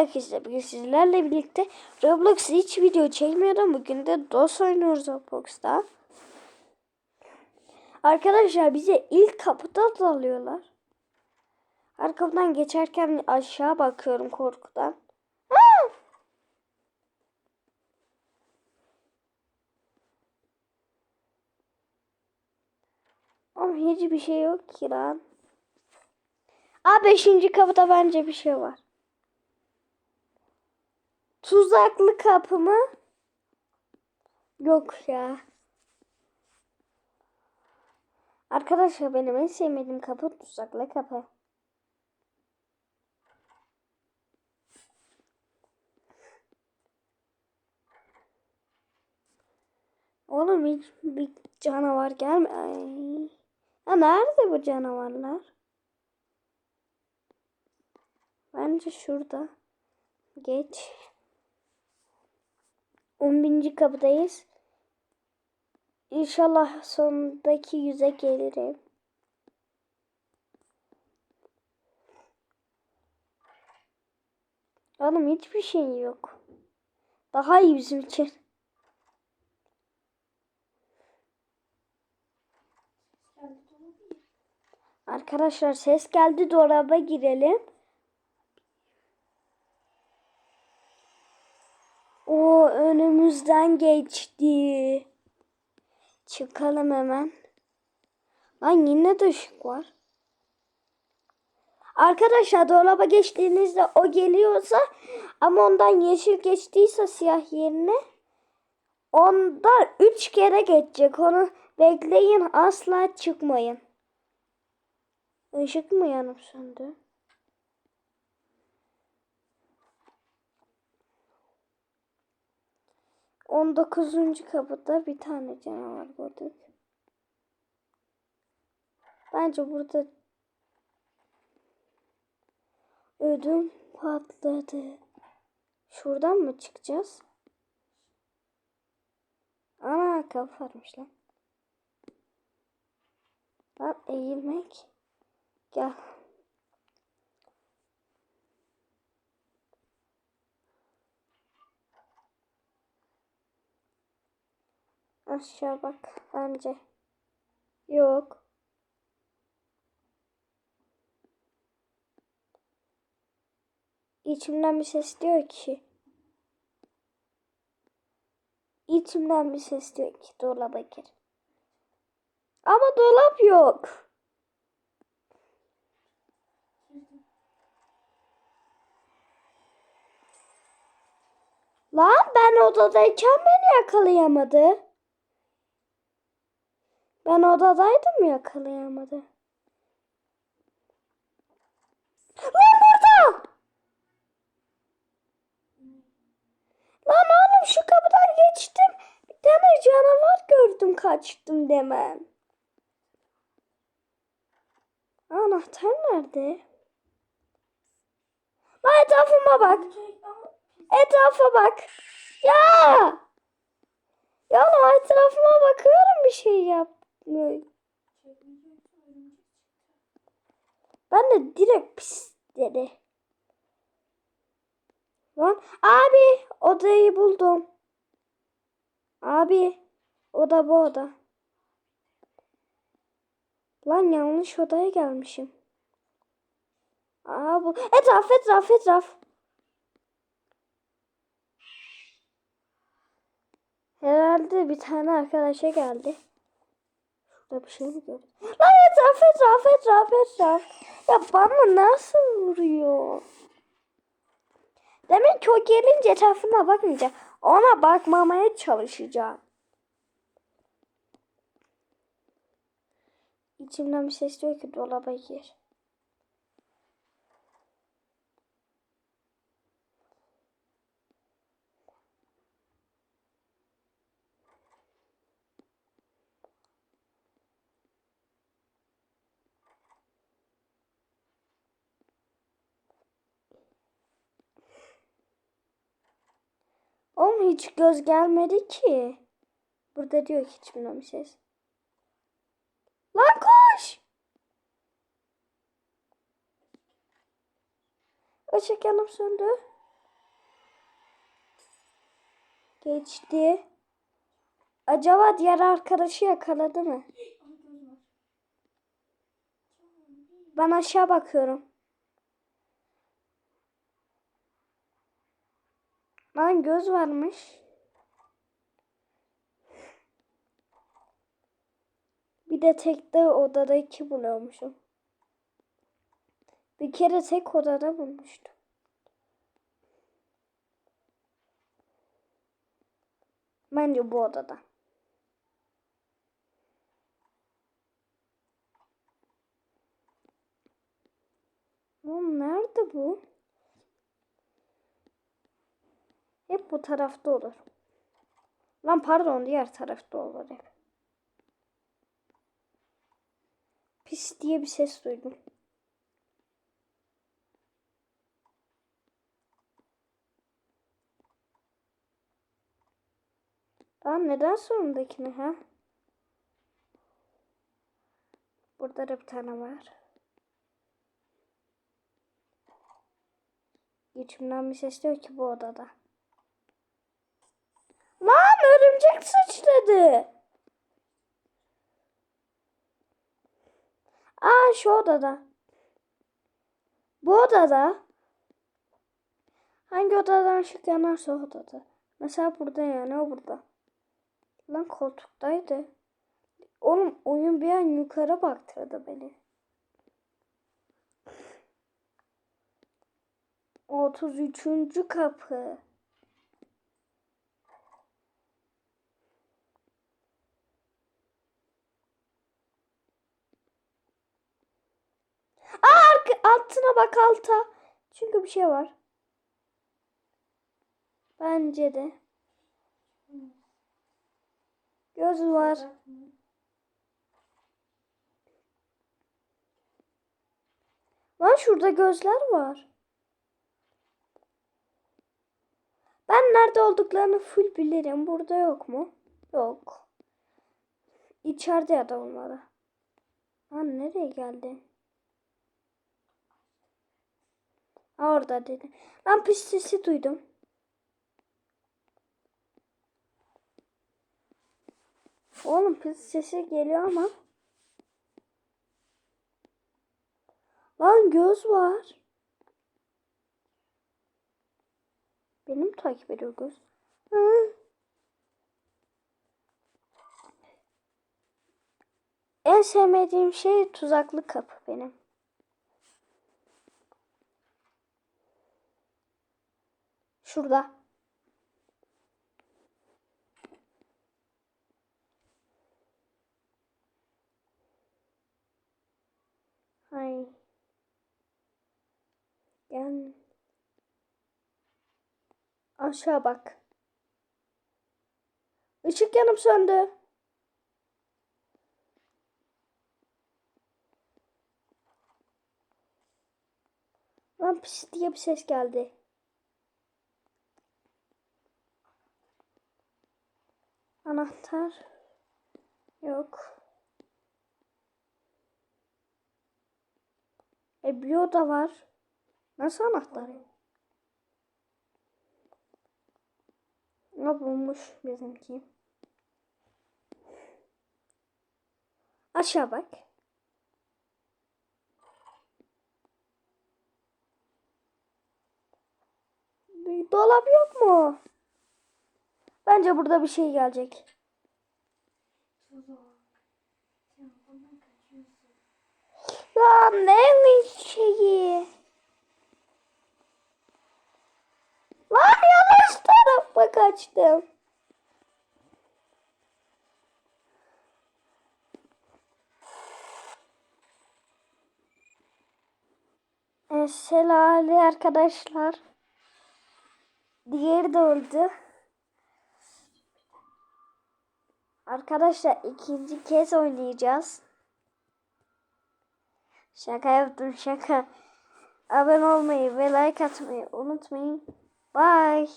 arkadaşlar bugün sizlerle birlikte Roblox hiç video çekmiyorum. Bugün de DOS oynuyoruz Roblox'ta. Arkadaşlar bize ilk kapıda dalıyorlar. Arkamdan geçerken aşağı bakıyorum korkudan. Aa! Ama hiçbir şey yok ki lan. Aa beşinci kapıda bence bir şey var. Tuzaklı kapı mı? Yok ya. Arkadaşlar benim en sevmediğim kapı tuzaklı kapı. Oğlum hiç bir canavar gelme. Ay. Nerede bu canavarlar? Bence şurada. Geç. 11. kapıdayız. İnşallah sondaki yüze gelirim. Oğlum hiçbir şey yok. Daha iyi bizim için. Arkadaşlar ses geldi dolaba girelim. O önümüzden geçti. Çıkalım hemen. Lan yine de ışık var. Arkadaşlar dolaba geçtiğinizde o geliyorsa ama ondan yeşil geçtiyse siyah yerine ondan üç kere geçecek. Onu bekleyin asla çıkmayın. Işık mı yanıp söndü? On dokuzuncu kapıda bir tane canavar gördük. Bence burada ödüm patladı. Şuradan mı çıkacağız? Ana kapı varmış lan. Lan eğilmek. Gel. Aşağı bak bence. Yok. İçimden bir ses diyor ki. İçimden bir ses diyor ki dolaba gir. Ama dolap yok. Lan ben odadayken beni yakalayamadı. Ben odadaydım yakalayamadı. Lan burada! Lan oğlum şu kapıdan geçtim. Bir tane canavar gördüm kaçtım demem. Anahtar nerede? Lan etrafıma bak. Etrafa bak. Ya! Ya lan etrafıma bakıyorum bir şey yapmıyor. Ben de direkt pis dedi. Lan abi odayı buldum. Abi oda bu oda. Lan yanlış odaya gelmişim. Aa bu etraf etraf etraf. Herhalde bir tane arkadaşa geldi. Şurada bir şey mi gördüm? Lan etraf etraf etraf etraf. Ya bana nasıl vuruyor? Demek ki o gelince etrafına bakınca ona bakmamaya çalışacağım. İçimden bir ses diyor ki dolaba gir. Hiç göz gelmedi ki? Burada diyor ki hiç bilmem ses. Lan koş! Işık yanıp söndü. Geçti. Acaba diğer arkadaşı yakaladı mı? Ben aşağı bakıyorum. Lan göz varmış. Bir de tekte odada iki buluyormuşum. Bir kere tek odada bulmuştum. Bence bu odada. Oğlum nerede bu? Hep bu tarafta olur. Lan pardon diğer tarafta olur. Pis diye bir ses duydum. Lan neden sonundakini ha? Burada da bir tane var. İçimden bir ses diyor ki bu odada. Örümcek sıçradı. Aa şu odada. Bu odada. Hangi odadan ışık yanarsa odada. Mesela burada yani o burada. Lan koltuktaydı. Oğlum oyun bir an yukarı baktırdı beni. 33. kapı. Bak alta. Çünkü bir şey var. Bence de. Göz var. Lan şurada gözler var. Ben nerede olduklarını full bilirim. Burada yok mu? Yok. İçeride ya da olmalı. Lan nereye geldi? Ha, Orada dedi. Lan pis sesi duydum. Oğlum pis sesi geliyor ama. Lan göz var. Benim takip ediyor göz. Hı. En sevmediğim şey tuzaklı kapı benim. Şurada. Hay. Gel. Aşağı bak. Işık yanıp söndü. Lan pis diye bir ses geldi. Anahtar yok. E bio da var. Nasıl anahtar? Ne bulmuş bizimki? Aşağı bak. Bir dolap yok mu? Bence burada bir şey gelecek. Lan ne şeyi? Lan yanlış tarafa kaçtım. E, Selamünaleyküm arkadaşlar. Diğeri de öldü. Arkadaşlar ikinci kez oynayacağız. Şaka yaptım şaka. Abone olmayı ve like atmayı unutmayın. Bye.